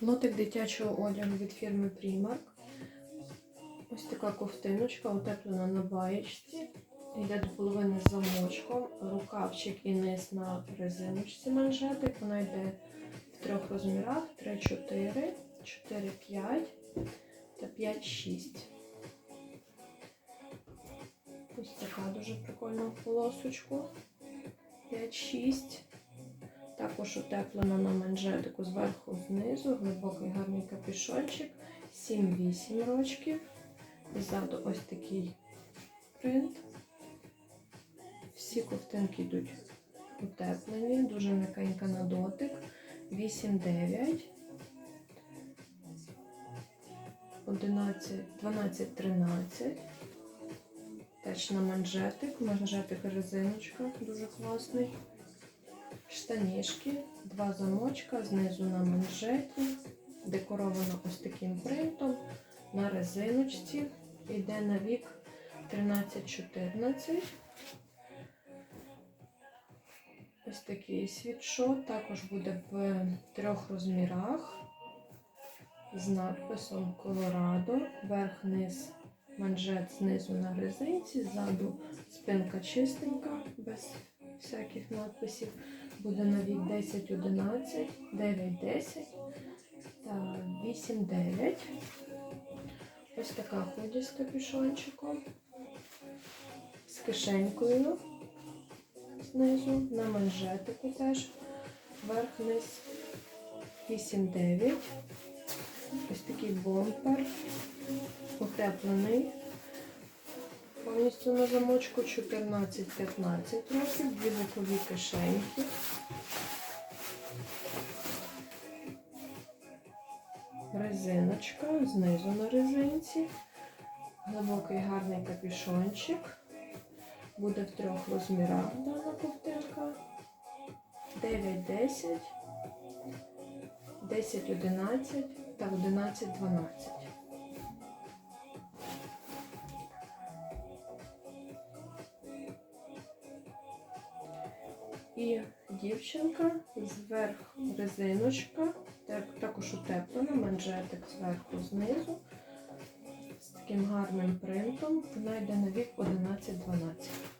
Лотик дитячого одягу від фірми Primark. Ось така ковтиночка, утеплена на баєчці. Йде до половини з замочком, рукавчик і низ на резиночці манжетик. Вона йде в трьох розмірах: 3-4, 4-5 та 5-6. Ось така дуже прикольна полосочку. 5-6. Також утеплена на манжетику зверху знизу, глибокий гарний капюшончик, 7-8 рочків. Ззаду ось такий принт. Всі ковтинки йдуть утеплені, дуже м'якенька на дотик. 8-9. 11, 12, 13. Теж на манжетик. Манжетик резиночка, дуже класний. Штанішки, два замочка, знизу на манжеті. Декоровано ось таким принтом. На резиночці. Йде на вік 13-14. Ось такий світшот. Також буде в трьох розмірах. З надписом Колорадо. Верх-низ манжет знизу на резинці, ззаду спинка чистенька, без всяких надписів. Буде на вік 10-11, 9-10 та 8-9. Ось така худі з капюшончиком, з кишенькою знизу, на манжетику теж верх-низ 8-9. Ось такий бомпер, утеплений. Повністю на замочку 14-15 років, дві бокові кишеньки. Резиночка, знизу на резинці. Глибокий гарний капюшончик. Буде в трьох розмірах дана ковтинка. 9-10, 10-11 та 11-12. І дівчинка зверху резиночка, так, також утеплена, манжетик зверху знизу. З таким гарним принтом. Вона йде на вік 11-12.